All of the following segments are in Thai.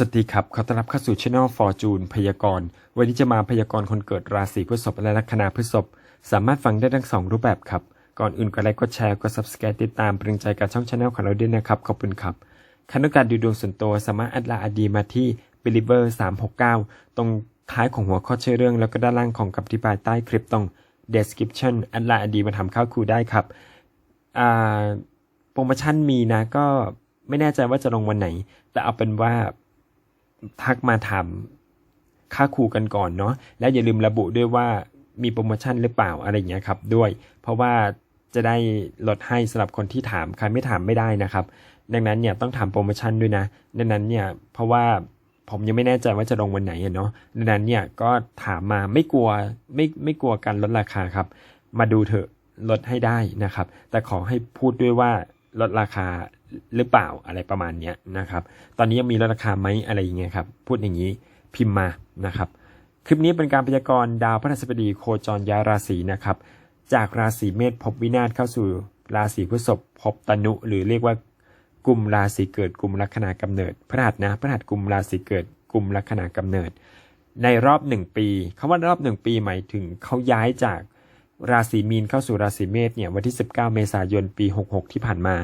สวัสดีครับ ขอต้อนรับเข้าสู่ช anel Fortune พยากรณ์ วันนี้จะมาพยากรณ์คนเกิดราศีพฤษภและลัคนาพฤษภ สามารถฟังได้ทั้งสองรูปแบบครับ ก่อนอื่นก็ไลค์ กดแชร์ กด subscribe ติดตามเป็นใจกับช่องช anel ของเราด้วยนะครับ ขอบคุณครับคันตองการดูดวงส่วนตัวสามารถแอดไลน์อดีมาที่ believer 369 ตรงท้ายของหัวข้อชื่อเรื่อง แล้วก็ด้านล่างของคำอธิบายใต้คลิปตรง description แอดไลน์อดีมาทำข้าวคูได้ครับโปรโมชั่นมีนะก็ไม่แน่ใจว่าจะลงวันไหน แต่เอาเป็นว่า ทักมาถามค่าครูกันก่อนเนาะแล้วอย่าลืมระบุด้วยว่ามีโปรโมชั่นหรือเปล่าอะไรอย่างเงี้ยครับด้วย เพราะว่าจะได้ลดให้สำหรับคนที่ถามใครไม่ถามไม่ได้นะครับ ดังนั้นเนี่ยต้องถามโปรโมชั่นด้วยนะ ดังนั้นเนี่ยเพราะว่าผมยังไม่แน่ใจว่าจะลงวันไหนเนาะดังนั้นเนี่ยก็ถามมาไม่กลัวไม่ไม่กลัวการลดราคาครับ มาดูเถอะลดให้ได้นะครับ แต่ขอให้พูดด้วยว่า ลดราคาหรือเปล่าอะไรประมาณเนี้ยนะครับ ตอนนี้ยังมีลดราคาไหมอะไรอย่างเงี้ยครับ พูดอย่างนี้พิมพ์มานะครับ คลิปนี้เป็นการพยากรณ์ดาวพฤหัสบดีโคจรย้ายราศีนะครับ จากราศีเมษพบวินาศเข้าสู่ราศีพฤษภพบตนุหรือเรียกว่ากลุ่มราศีเกิดกลุ่มลัคนากำเนิด พระหัสนะพระหัสกลุ่มราศีเกิดกลุ่มลัคนากำเนิด ในรอบหนึ่งปีคำว่ารอบหนึ่งปีหมายถึงเขาย้ายจาก ราศีมีนเข้าสู่ราศีเมษเนี่ยวันที่ 19 เมษายนปี 66 ที่ผ่านมา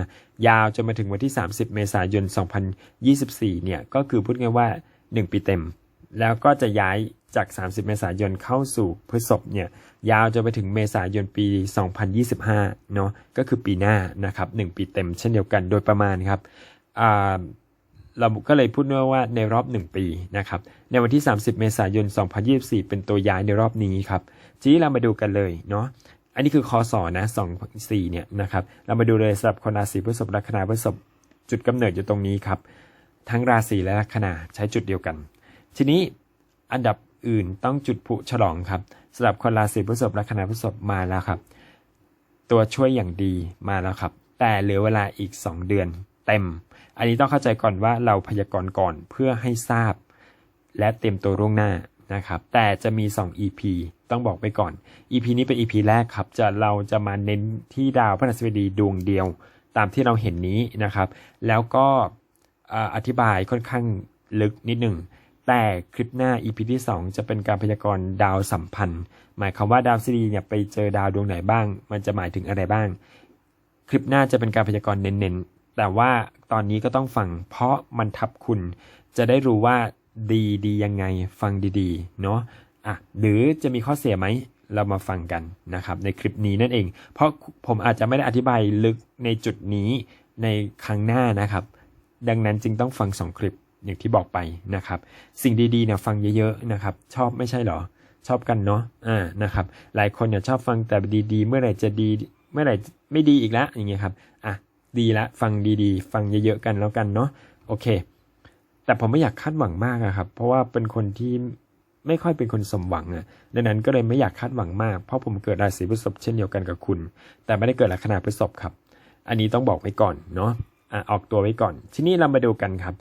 ยาวจนมาถึงวันที่ 30 เมษายน 2024 เนี่ยก็คือพูดง่ายว่า 1 ปีเต็ม แล้วก็จะย้ายจาก 30 เมษายนเข้าสู่พฤษภเนี่ยยาวจนไปถึงเมษายนปี 2025 เนาะก็คือปีหน้านะครับ 1 ปีเต็มเช่นเดียวกันโดยประมาณครับอ่าเราก็เลยพูดว่าในรอบ 1 ปีนะครับ ในวันที่ 30 เมษายน 2024 เป็นตัวย้ายในรอบนี้ครับ ทีนี้เรามาดูกันเลยเนาะอันนี้คือคอสอนะ2 4เนี่ยนะครับเรามาดูเลยสำหรับคนราศีพฤษภลัคนาพฤษภจุดกำเนิดอยู่ตรงนี้ครับ ทั้งราศีและลัคนาใช้จุดเดียวกัน ทีนี้อันดับอื่นต้องจุดผุฉลองครับสำหรับคนราศีพฤษภลัคนาพฤษภมาแล้วครับ ตัวช่วยอย่างดีมาแล้วครับ แต่เหลือเวลาอีก 2 เดือนเต็ม อันนี้ต้องเข้าใจก่อนว่าเราพยากรณ์ก่อนเพื่อให้ทราบ และเตรียมตัวล่วงหน้า นะครับ แต่จะมี 2 EP ต้องบอกไปก่อน EP นี้เป็น EP แรกครับ จะเราจะมาเน้นที่ดาวพฤหัสบดีดวงเดียว ตามที่เราเห็นนี้นะครับ แล้วก็อธิบายค่อนข้างลึกนิดหนึ่ง แต่คลิปหน้า EP ที่ 2 จะเป็นการพยากรณ์ดาวสัมพันธ์ หมายความว่าดาวพฤหัสบดีเนี่ยไปเจอดาวดวงไหนบ้าง มันจะหมายถึงอะไรบ้าง คลิปหน้าจะเป็นการพยากรณ์เน้นๆ แต่ว่าตอนนี้ก็ต้องฟังเพราะมันทับคุณ จะได้รู้ว่า ดีดียังไงฟังดีๆเนาะอะหรือจะมีข้อเสียไหมเรามาฟังกันนะครับในคลิปนี้นั่นเอง เพราะผมอาจจะไม่ได้อธิบายลึกในจุดนี้ในครั้งหน้านะครับ ดังนั้นจึงต้องฟังสองคลิปอย่างที่บอกไปนะครับ สิ่งดีๆเนี่ยฟังเยอะๆนะครับ ชอบไม่ใช่เหรอ ชอบกันเนาะอ่านะครับ หลายคนเนี่ยชอบฟังแต่ดีๆ เมื่อไหร่จะดีเมื่อไหร่ไม่ดีอีกแล้วอย่างเงี้ยครับอะดีละฟังดีๆ ฟังเยอะๆกันแล้วกันเนาะโอเค แต่ผมไม่อยากคาดหวังมากอะครับ เพราะว่าเป็นคนที่ไม่ค่อยเป็นคนสมหวังอะดังนั้นก็เลยไม่อยากคาดหวังมาก เพราะผมเกิดราศีพฤษภเช่นเดียวกันกับคุณ แต่ไม่ได้เกิดลัคนาพฤษภครับ อันนี้ต้องบอกไว้ก่อนเนาะอะออกตัวไว้ก่อน ทีนี้เรามาดูกันครับ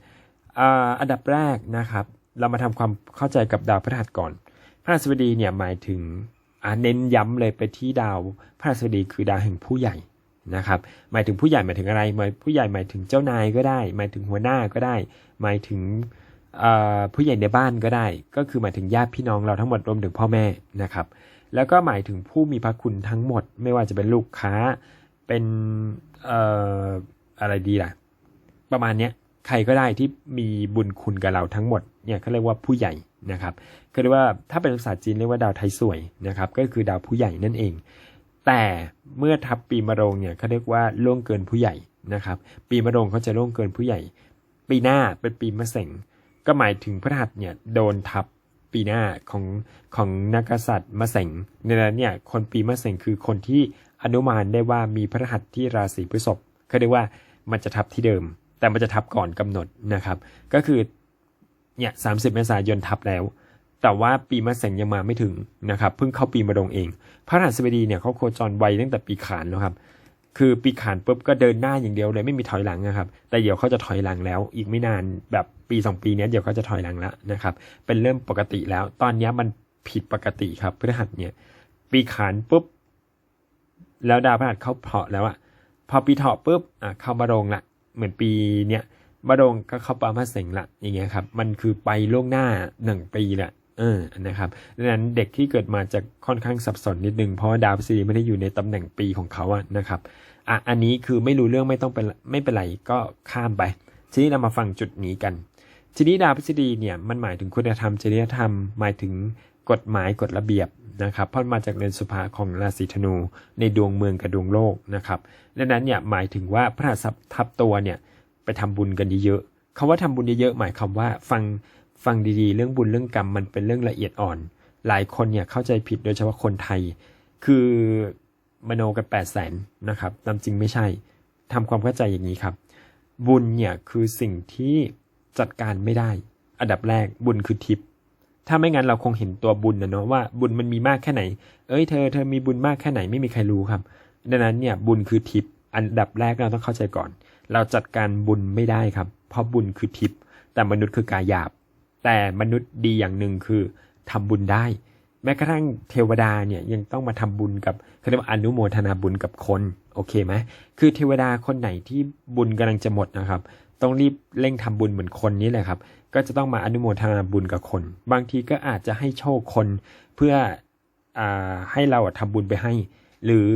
อ่าอันดับแรกนะครับ เรามาทำความเข้าใจกับดาวพฤหัสก่อนพฤหัสบดีเนี่ยหมายถึงอ่าเน้นย้ำเลยไปที่ดาวพฤหัสบดีคือดาวแห่งผู้ใหญ่ นะครับ หมายถึงผู้ใหญ่หมายถึงอะไรหมายผู้ใหญ่หมายถึงเจ้านายก็ได้ หมายถึงหัวหน้าก็ได้ หมายถึงผู้ใหญ่ในบ้านก็ได้ ก็คือหมายถึงญาติพี่น้องเราทั้งหมดรวมถึงพ่อแม่นะครับ แล้วก็หมายถึงผู้มีพระคุณทั้งหมด ไม่ว่าจะเป็นลูกค้าเป็นอออะไรดีล่ะ ประมาณเนี้ยใครก็ได้ที่มีบุญคุณกับเราทั้งหมดเนี่ยเขาเรียกว่าผู้ใหญ่นะครับก็เรียกว่าถ้าเป็นภาษาจีนเรียกว่าดาวไทยสวยนะครับ ก็คือดาวผู้ใหญ่นั่นเอง แต่เมื่อทับปีมะโรงเนี่ยเขาเรียกว่าล่วงเกินผู้ใหญ่นะครับ ปีมะโรงเขาจะล่วงเกินผู้ใหญ่ ปีหน้าเป็นปีมะเสงก็หมายถึงพระหัสเนี่ยโดนทับปีหน้าของของนักษัตริย์มะเสงในนั้นเนี่ยคนปีมะเสงคือคนที่อนุมานได้ว่ามีพระหัสที่ราศีพฤษภเขาเรียกว่ามันจะทับที่เดิม แต่มันจะทับก่อนกำหนดนะครับ ก็คือเนี่ยสามสิบเมษายนทับแล้ว แต่ว่าปีมะเสงยังมาไม่ถึงนะครับเพิ่งเข้าปีมะโรงเอง พระหัสบดีเนี่ยเขาโคจรไวตั้งแต่ปีขานแล้วครับคือปีขานปุ๊บก็เดินหน้าอย่างเดียวเลยไม่มีถอยหลังนะครับ แต่เดี๋ยวเขาจะถอยหลังแล้ว อีกไม่นานแบบปีสองปีนี้เดี๋ยวเขาจะถอยหลังแล้วนะครับ เป็นเริ่มปกติแล้ว ตอนนี้มันผิดปกติครับพฤหัสเนี่ย ปีขานปุ๊บ แล้วดาวพฤหัสเข้าเพาะแล้วอะพอปีเถาะปุ๊บอะเข้ามาโรงละเหมือนปีเนี้ยมาดงก็เข้าปามาเสงละอย่างเงี้ยครับ มันคือไปล่วงหน้าหนึ่งปีแหละ เออนะครับดังนั้นเด็กที่เกิดมาจะค่อนข้างสับสนนิดนึงเพราะดาวพฤษฎีไม่ได้อยู่ในตำแหน่งปีของเขาอะนะครับอะอันนี้คือไม่รู้เรื่องไม่ต้องเป็นไม่เป็นไรก็ข้ามไป ทีนี้เรามาฟังจุดนี้กัน ทีนี้ดาวพฤษฎีเนี่ยมันหมายถึงคุณธรรมจริยธรรม หมายถึงกฎหมายกฎระเบียบนะครับเพราะมาจากเรือนสุภาของราศีธนู ในดวงเมืองกับดวงโลกนะครับดังนั้นเนี่ยหมายถึงว่าพระหับทับตัวเนี่ยไปทำบุญกันเยอะๆคำว่าทำบุญเยอะๆหมายความว่าฟัง ฟังดีๆ เรื่องบุญเรื่องกรรมมันเป็นเรื่องละเอียดอ่อน หลายคนเนี่ยเข้าใจผิดโดยเฉพาะคนไทย คือมโนกันแปดแสนนะครับตามจริงไม่ใช่ทำความเข้าใจอย่างนี้ครับ บุญเนี่ยคือสิ่งที่จัดการไม่ได้ อันดับแรกบุญคือทิพย์ถ้าไม่งั้นเราคงเห็นตัวบุญนะเนาะว่าบุญมันมีมากแค่ไหน เอ้ยเธอเธอมีบุญมากแค่ไหนไม่มีใครรู้ครับ ดังนั้นเนี่ยบุญคือทิพย์อันดับแรกเราต้องเข้าใจก่อน เราจัดการบุญไม่ได้ครับ เพราะบุญคือทิพย์แต่มนุษย์คือกายหยาบ แต่มนุษย์ดีอย่างหนึ่งคือทำบุญได้ แม้กระทั่งเทวดาเนี่ยยังต้องมาทำบุญกับเขาเรียกว่าอนุโมทนาบุญกับคนโอเคไหมคือเทวดาคนไหนที่บุญกำลังจะหมดนะครับ ต้องรีบเร่งทำบุญเหมือนคนนี้แหละครับ ก็จะต้องมาอนุโมทนาบุญกับคน บางทีก็อาจจะให้โชคคนเพื่ออ่ให้เราอะทำบุญไปให้ หรือ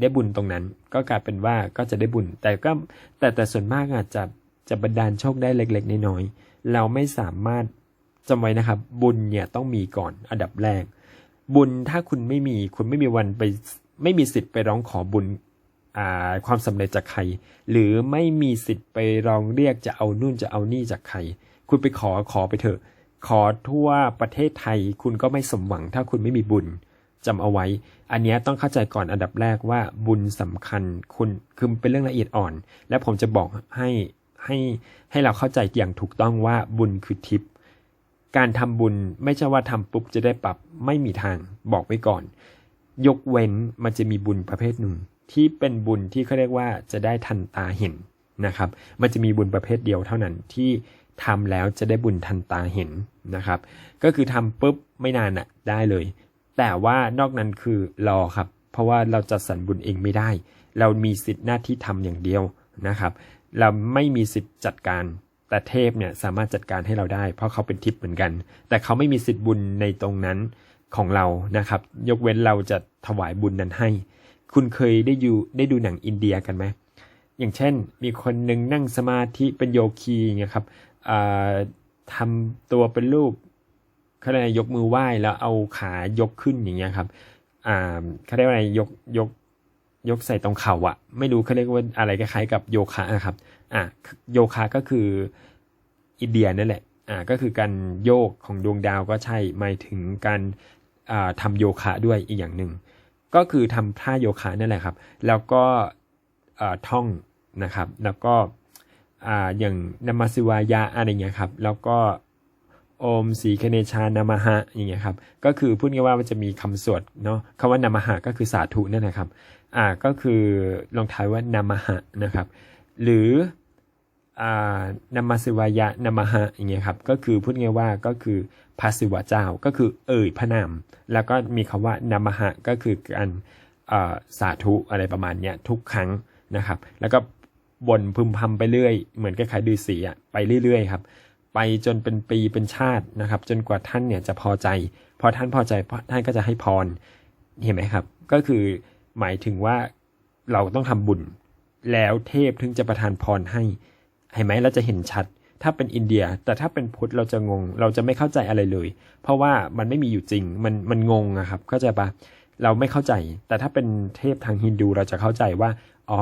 ได้บุญตรงนั้น ก็กลายเป็นว่าก็จะได้บุญ แต่ก็แต่แต่ส่วนมากอาจจะจะบันดาลโชคได้เล็ก ๆ น้อยๆเราไม่สามารถ จำไว้นะครับ บุญเนี่ยต้องมีก่อนอันดับแรก บุญถ้าคุณไม่มีคุณไม่มีวันไปไม่มีสิทธิ์ไปร้องขอบุญความสำเร็จจากใคร หรือไม่มีสิทธิ์ไปร้องเรียกจะเอานู่นจะเอานี่จากใคร คุณไปขอขอไปเถอะ ขอทั่วประเทศไทย คุณก็ไม่สมหวัง ถ้าคุณไม่มีบุญจำเอาไว้ อันนี้ต้องเข้าใจก่อนอันดับแรกว่าบุญสำคัญคุณคือเป็นเรื่องละเอียดอ่อน และผมจะบอกให้ให้ให้เราเข้าใจอย่างถูกต้องว่าบุญคือทิพย์ การทำบุญไม่ใช่ว่าทำปุ๊บจะได้ปรับไม่มีทางบอกไว้ก่อน ยกเว้นมันจะมีบุญประเภทหนึ่ง ที่เป็นบุญที่เขาเรียกว่าจะได้ทันตาเห็นนะครับ มันจะมีบุญประเภทเดียวเท่านั้นที่ทำแล้วจะได้บุญทันตาเห็นนะครับ ก็คือทำปุ๊บไม่นานอะได้เลย แต่ว่านอกนั้นคือรอครับ เพราะว่าเราจัดสรรบุญเองไม่ได้ เรามีสิทธิ์หน้าที่ทำอย่างเดียวนะครับ เราไม่มีสิทธิ์จัดการ แต่เทพเนี่ยสามารถจัดการให้เราได้ เพราะเขาเป็นทิพย์เหมือนกัน แต่เขาไม่มีสิทธิ์บุญในตรงนั้นของเรานะครับ ยกเว้นเราจะถวายบุญนั้นให้ คุณเคยได้อยู่ได้ดูหนังอินเดียกันไหมอย่างเช่น มีคนหนึ่งนั่งสมาธิเป็นโยคีอย่างครับทำตัวเป็นรูปเขาเรียกยกมือไหว้แล้วเอาขายกขึ้นอย่างเงี้ยครับเขาเรียกว่าอะไรยกยกยกใส่ตรงเข่าอะไม่รู้เขาเรียกว่าอะไรคล้ายๆกับโยคะนะครับ อ่าโยคะก็คืออินเดียนั่นแหละอ่าก็คือการโยกของดวงดาวก็ใช่หมายถึงการอ่าทำโยคะด้วยอีกอย่างหนึ่งก็คือทำท่าโยคะนั่นแหละครับ แล้วก็อ่อท่องนะครับ แล้วก็อ่าอย่างนามาสิวายะอะไรเงี้ยครับ แล้วก็โอมสีคเนชานามหะอย่างเงี้ยครับ ก็คือพูดง่ายๆว่ามันจะมีคำสวดเนาะคำว่านามหะก็คือสาธุนั่นนะครับ อ่าก็คือลองท้ายว่านามหะนะครับ หรืออนามาสิวายะนามหะอย่างเงี้ยครับก็คือพูดง่ายว่าก็คือพระศิวะเจ้าก็คือเอ่ยพระนามแล้วก็มีคำว่านามหะก็คือการสาธุอะไรประมาณเนี้ยทุกครั้งนะครับ แล้วก็บ่นพึมพำไปเรื่อย เหมือนคล้ายๆดือสีอะไปเรื่อยๆครับ ไปจนเป็นปีเป็นชาตินะครับ จนกว่าท่านเนี่ยจะพอใจ พอท่านพอใจท่านก็จะให้พรเห็นไหมครับ ก็คือหมายถึงว่าเราต้องทำบุญ แล้วเทพถึงจะประทานพรให้เห็นไหมเราจะเห็นชัด ถ้าเป็นอินเดีย แต่ถ้าเป็นพุทธเราจะงง เราจะไม่เข้าใจอะไรเลย เพราะว่ามันไม่มีอยู่จริง มันมันงงอะครับ เข้าใจปะเราไม่เข้าใจ แต่ถ้าเป็นเทพทางฮินดูเราจะเข้าใจว่า อ๋อ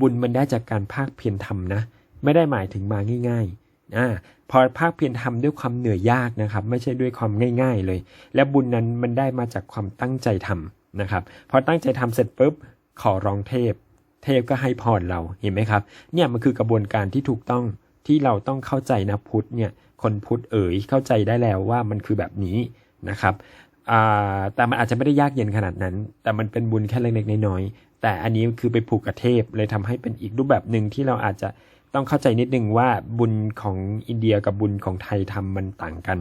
บุญมันได้จากการภาคเพียรทำนะ ไม่ได้หมายถึงมาง่ายๆอ่าพอภาคเพียรทำด้วยความเหนื่อยยากนะครับ ไม่ใช่ด้วยความง่าย ๆเลย และบุญนั้นมันได้มาจากความตั้งใจทำนะครับ พอตั้งใจทำเสร็จปุ๊บขอร้องเทพ เทพก็ให้พรเราเห็นไหมครับ เนี่ยมันคือกระบวนการที่ถูกต้องที่เราต้องเข้าใจนะพุทธเนี่ยคนพุทธเอ๋ยเข้าใจได้แล้วว่ามันคือแบบนี้นะครับแต่มันอาจจะไม่ได้ยากเย็นขนาดนั้น แต่มันเป็นบุญแค่เล็กๆน้อยๆแต่อันนี้คือไปผูกกับเทพเลยทำให้เป็นอีกรูปแบบหนึ่งที่เราอาจจะต้องเข้าใจนิดนึงว่าบุญของอินเดียกับบุญของไทยทำมันต่างกัน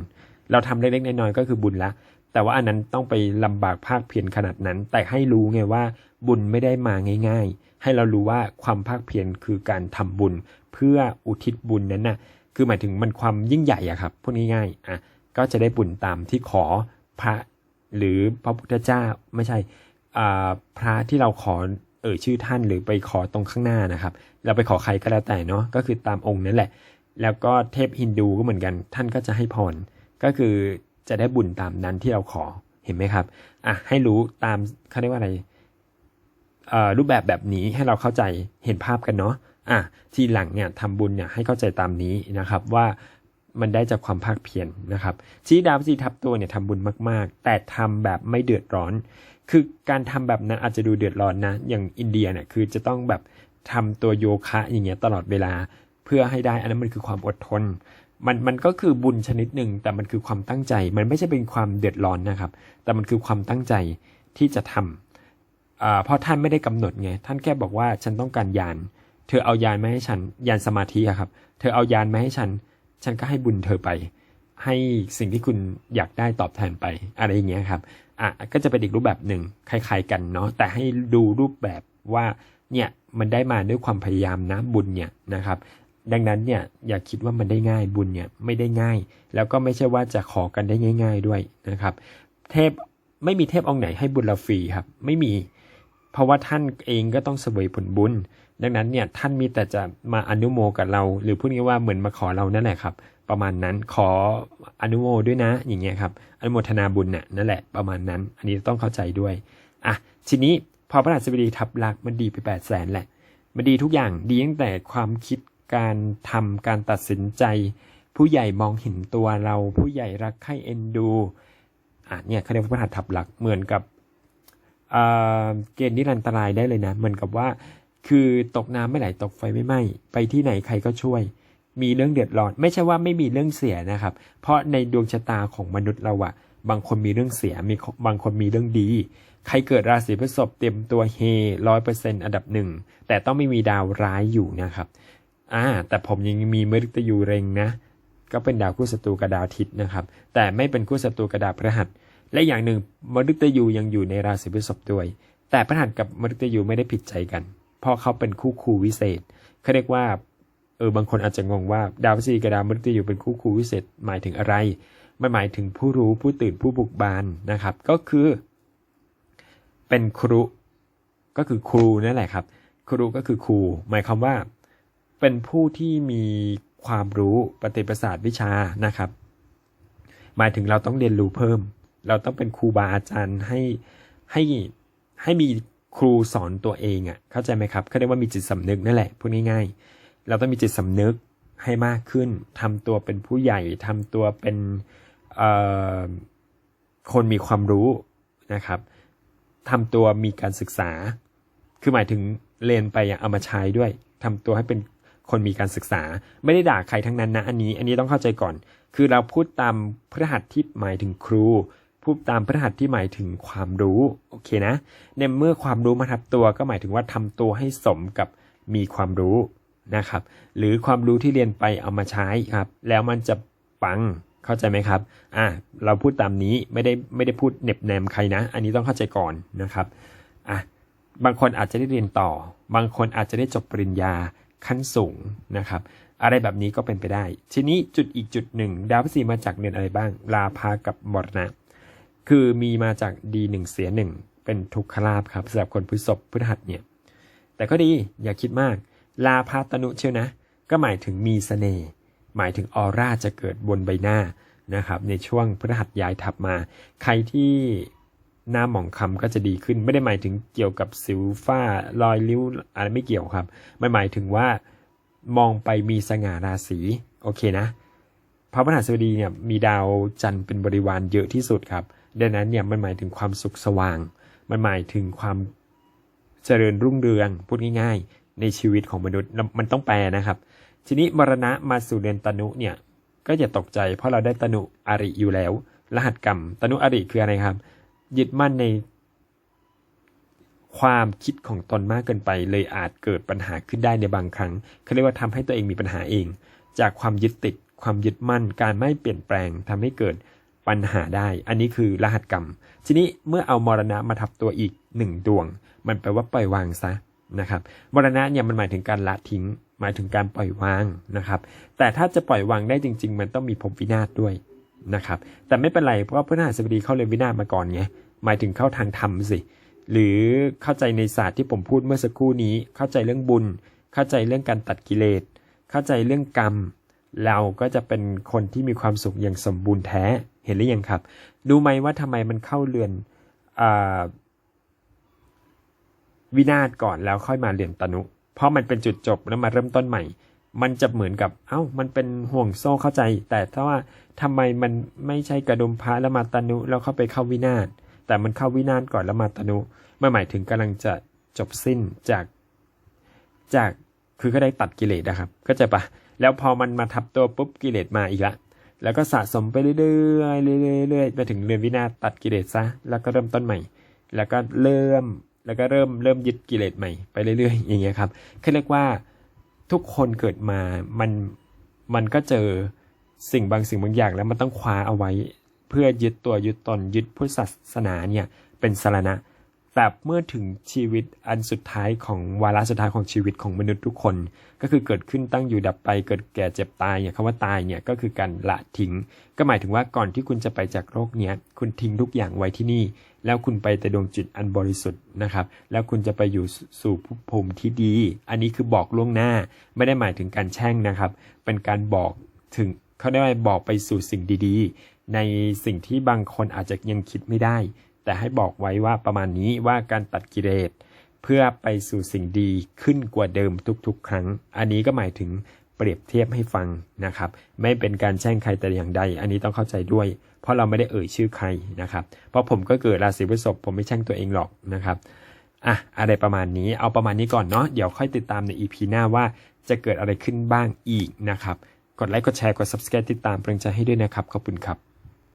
เราทำเล็กๆน้อยๆก็คือบุญละแต่ว่าอันนั้นต้องไปลำบากภาคเพียรขนาดนั้น แต่ให้รู้ไงว่าบุญไม่ได้มาง่าย ๆ ให้เรารู้ว่าความภาคเพียรคือการทำบุญ เพื่ออุทิศบุญนั้นน่ะคือหมายถึงมันความยิ่งใหญ่อะครับพูดง่ายๆอะก็จะได้บุญตามที่ขอพระหรือพระพุทธเจ้าไม่ใช่อ่าพระที่เราขอเอ่ยชื่อท่านหรือไปขอตรงข้างหน้านะครับ เราไปขอใครก็แล้วแต่เนาะก็คือตามองค์นั่นแหละ แล้วก็เทพฮินดูก็เหมือนกัน ท่านก็จะให้พรก็คือจะได้บุญตามนั้นที่เราขอเห็นไหมครับอะให้รู้ตามเขาเรียกว่าอะไร รูปแบบแบบนี้ให้เราเข้าใจเห็นภาพกันเนาะอะทีหลังเนี่ยทำบุญเนี่ยให้เข้าใจตามนี้นะครับว่ามันได้จากความภาคเพียรนะครับชี้ดาวจีทับตัวเนี่ยทำบุญมาก ๆ แต่ทำแบบไม่เดือดร้อน คือการทำแบบนั้นอาจจะดูเดือดร้อนนะ อย่างอินเดียเนี่ยคือจะต้องแบบทำตัวโยคะอย่างเงี้ยตลอดเวลาเพื่อให้ได้ อันนั้นมันคือความอดทน มันมันก็คือบุญชนิดหนึ่งแต่มันคือความตั้งใจ มันไม่ใช่เป็นความเดือดร้อนนะครับ แต่มันคือความตั้งใจที่จะทำอ่า เพราะท่านไม่ได้กำหนดไง ท่านแค่บอกว่าฉันต้องการยาน เธอเอายานมาให้ฉัน ยานสมาธิอะครับ เธอเอายานมาให้ฉัน ฉันก็ให้บุญเธอไป ให้สิ่งที่คุณอยากได้ตอบแทนไป อะไรอย่างเงี้ยครับ อะ ก็จะเป็นอีกรูปแบบหนึ่งคล้าย ๆ กันเนาะ แต่ให้ดูรูปแบบว่า เนี่ยมันได้มาด้วยความพยายามนะบุญเนี่ยนะครับ ดังนั้นเนี่ยอย่าคิดว่ามันได้ง่ายบุญเนี่ยไม่ได้ง่าย แล้วก็ไม่ใช่ว่าจะขอกันได้ง่าย ๆด้วยนะครับ เทพไม่มีเทพองค์ไหนให้บุญเราฟรีครับ ไม่มี เพราะว่าท่านเองก็ต้องเสวยผลบุญ ดังนั้นเนี่ยท่านมีแต่จะมาอนุโมกับเรา หรือพูดง่ายๆว่าเหมือนมาขอเรานั่นแหละครับ ประมาณนั้นขออนุโมด้วยนะอย่างเงี้ยครับอนุโมทนาบุญน่ะนั่นแหละประมาณนั้น อันนี้ต้องเข้าใจด้วยอะทีนี้พอพระราชบดีทับลักมันดีไปแปดแสนแหละ มันดีทุกอย่างดีตั้งแต่ความคิดการทำการตัดสินใจ ผู้ใหญ่มองเห็นตัวเรา ผู้ใหญ่รักใคร่เอ็นดูอะเนี่ยเขาเรียกว่าพระหัตถ์ทับหลักเหมือนกับ เกณฑ์นิรันตรายได้เลยนะ เหมือนกับว่า คือตกน้ำไม่ไหลตกไฟไม่ไหม้ไปที่ไหนใครก็ช่วย มีเรื่องเดือดร้อน ไม่ใช่ว่าไม่มีเรื่องเสียนะครับ เพราะในดวงชะตาของมนุษย์เราอะบางคนมีเรื่องเสียมีบางคนมีเรื่องดี ใครเกิดราศีพฤษภเตรียมตัวเฮร้อยเปอร์เซ็นต์อันดับหนึ่งแต่ต้องไม่มีดาวร้ายอยู่นะครับอ่าแต่ผมยังมีมฤตยูเร็งนะ ก็เป็นดาวคู่ศัตรูกับดาวทิตย์นะครับ แต่ไม่เป็นคู่ศัตรูกับดาวพฤหัส และอย่างหนึ่งมฤตยูยังอยู่ในราศีพฤษภด้วย แต่พฤหัสกับมฤตยูไม่ได้ผิดใจกัน เพราะเขาเป็นคู่ครูวิเศษเขาเรียกว่าเออบางคนอาจจะงงว่าดาวพฤศจิกับดาวมฤตยูเป็นคู่ครูวิเศษหมายถึงอะไร มันหมายถึงผู้รู้ผู้ตื่นผู้บุกบานนะครับ ก็คือ เป็นครูก็คือครูนั่นแหละครับ ครูก็คือครู หมายความว่า เป็นผู้ที่มีความรู้ปฏิปศาสตร์วิชานะครับ หมายถึงเราต้องเรียนรู้เพิ่ม เราต้องเป็นครูบาอาจารย์ให้ให้ให้มีครูสอนตัวเองอะ่ะ เข้าใจไหมครับเขาเรียกว่ามีจิตสำนึกนั่นแหละพูดง่ายๆ เราต้องมีจิตสำนึกให้มากขึ้นทำตัวเป็นผู้ใหญ่ทำตัวเป็นคนมีความรู้นะครับทำตัวมีการศึกษา คือหมายถึงเรียนไปอะเอามาใช้ด้วยทำตัวให้เป็นคนมีการศึกษา ไม่ได้ด่าใครทั้งนั้นนะอันนี้ อันนี้ต้องเข้าใจก่อน คือเราพูดตามพฤหัสที่หมายถึงครู พูดตามพฤหัสที่หมายถึงความรู้โอเคนะในเมื่อความรู้มาทับตัวก็หมายถึงว่าทำตัวให้สมกับมีความรู้นะครับ หรือความรู้ที่เรียนไปเอามาใช้ครับ แล้วมันจะปังเข้าใจไหมครับอะเราพูดตามนี้ไม่ได้ไม่ได้พูดเหน็บแนมใครนะ อันนี้ต้องเข้าใจก่อนนะครับอะบางคนอาจจะได้เรียนต่อ บางคนอาจจะได้จบปริญญาขั้นสูงนะครับ อะไรแบบนี้ก็เป็นไปได้ ทีนี้จุดอีกจุดหนึ่ง ดาวพฤหัสมาจากเดือนอะไรบ้าง ลาพากับมรณะ คือมีมาจากดีหนึ่งเสียหนึ่งเป็นทุกขลาภครับสำหรับคนพฤษภพฤหัสเนี่ย แต่ก็ดีอย่าคิดมาก ลาพาตนุเชียวนะ ก็หมายถึงมีเสน่ห์หมายถึงออร่าจะเกิดบนใบหน้านะครับในช่วงพฤหัสย้ายทับมา ใครที่หน้าหมองคล้ำก็จะดีขึ้น ไม่ได้หมายถึงเกี่ยวกับสิวฝ้ารอยริ้วอะไรไม่เกี่ยวครับมันหมายถึงว่ามองไปมีสง่าราศีโอเคนะพระพฤหัสบดีเนี่ยมีดาวจันทร์เป็นบริวารเยอะที่สุดครับ ดังนั้นเนี่ยมันหมายถึงความสุขสว่าง มันหมายถึงความเจริญรุ่งเรืองพูดง่ายๆ ในชีวิตของมนุษย์มันต้องแปลนะครับ ทีนี้มรณะมาสู่เดือนตนุเนี่ยก็อย่าตกใจ เพราะเราได้ตนุอริอยู่แล้ว รหัสกรรม ตนุอริคืออะไรครับ ยึดมั่นในความคิดของตนมากเกินไป เลยอาจเกิดปัญหาขึ้นได้ในบางครั้งเขาเรียกว่าทำให้ตัวเองมีปัญหาเอง จากความยึดติดความยึดมั่นการไม่เปลี่ยนแปลงทำให้เกิด ปัญหาได้ อันนี้คือรหัสกรรม ทีนี้เมื่อเอามรณะมาทับตัวอีกหนึ่งดวง มันแปลว่าปล่อยวางซะนะครับ มรณะเนี่ยมันหมายถึงการละทิ้ง หมายถึงการปล่อยวางนะครับ แต่ถ้าจะปล่อยวางได้จริง ๆ มันต้องมีภพวินาศด้วยนะครับ แต่ไม่เป็นไรเพราะพระหัสบดีเข้าเรียนวินาศมาก่อนไง หมายถึงเข้าทางธรรมสิ หรือเข้าใจในศาสตร์ที่ผมพูดเมื่อสักครู่นี้ เข้าใจเรื่องบุญ เข้าใจเรื่องการตัดกิเลส เข้าใจเรื่องกรรม เราก็จะเป็นคนที่มีความสุขอย่างสมบูรณ์แท้ เห็นหรือยังครับ ดูไหมว่าทำไมมันเข้าเรือนอวินาศก่อนแล้วค่อยมาเรือนตนุ เพราะมันเป็นจุดจบแล้วมาเริ่มต้นใหม่ มันจะเหมือนกับ เอ้า มันเป็นห่วงโซ่เข้าใจ แต่ถ้าว่าทำไมมันไม่ใช่กระดุมพระแล้วมาตนุแล้วเข้าไปเข้าวินาศแต่มันเข้าวินาศก่อนแล้วมาตนุมันหมายถึงกำลังจะจบสิ้นจากจากคือก็ได้ตัดกิเลสนะครับ ก็จะปะแล้วพอมันมาทับตัวปุ๊บกิเลสมาอีกละ แล้วก็สะสมไปเรื่อยๆเรื่อยๆไปถึงเรือนวินาศตัดกิเลสซะ แล้วก็เริ่มต้นใหม่ แล้วก็เริ่ม แล้วก็เริ่มเริ่มยึดกิเลสใหม่ไปเรื่อยๆ อย่างเงี้ยครับคือเรียกว่าทุกคนเกิดมา มัน มันก็เจอสิ่งบางสิ่งบางอย่างแล้วมันต้องคว้าเอาไว้ เพื่อยึดตัวยึดตนยึดพุทธศาสนาเนี่ยเป็นสารณะ แต่เมื่อถึงชีวิตอันสุดท้ายของวาระสุดท้ายของชีวิตของมนุษย์ทุกคน ก็คือเกิดขึ้นตั้งอยู่ดับไป เกิดแก่เจ็บตายเนี่ยคำว่าตายเนี่ยก็คือการละทิ้ง ก็หมายถึงว่าก่อนที่คุณจะไปจากโลกเนี้ยคุณทิ้งทุกอย่างไว้ที่นี่ แล้วคุณไปแต่ดวงจิตอันบริสุทธิ์นะครับ แล้วคุณจะไปอยู่สู่ภพภูมิที่ดี อันนี้คือบอกล่วงหน้า ไม่ได้หมายถึงการแช่งนะครับ เป็นการบอกถึงเขาได้บอกไปสู่สิ่งดีๆ ในสิ่งที่บางคนอาจจะยังคิดไม่ได้ แต่ให้บอกไว้ว่าประมาณนี้ว่าการตัดกิเลสเพื่อไปสู่สิ่งดีขึ้นกว่าเดิมทุกๆ ครั้ง อันนี้ก็หมายถึงเปรียบเทียบให้ฟังนะครับ ไม่เป็นการแช่งใครแต่อย่างใด อันนี้ต้องเข้าใจด้วย เพราะเราไม่ได้เอ่ยชื่อใครนะครับ เพราะผมก็เกิดราศีพฤษภผมไม่แช่งตัวเองหรอกนะครับอะอะไรประมาณนี้เอาประมาณนี้ก่อนเนาะเดี๋ยวค่อยติดตามใน EP หน้าว่าจะเกิดอะไรขึ้นบ้างอีกนะครับ กดไลค์กดแชร์กด subscribe ติดตามเป็นกำลังใจให้ด้วยนะครับขอบคุณครับ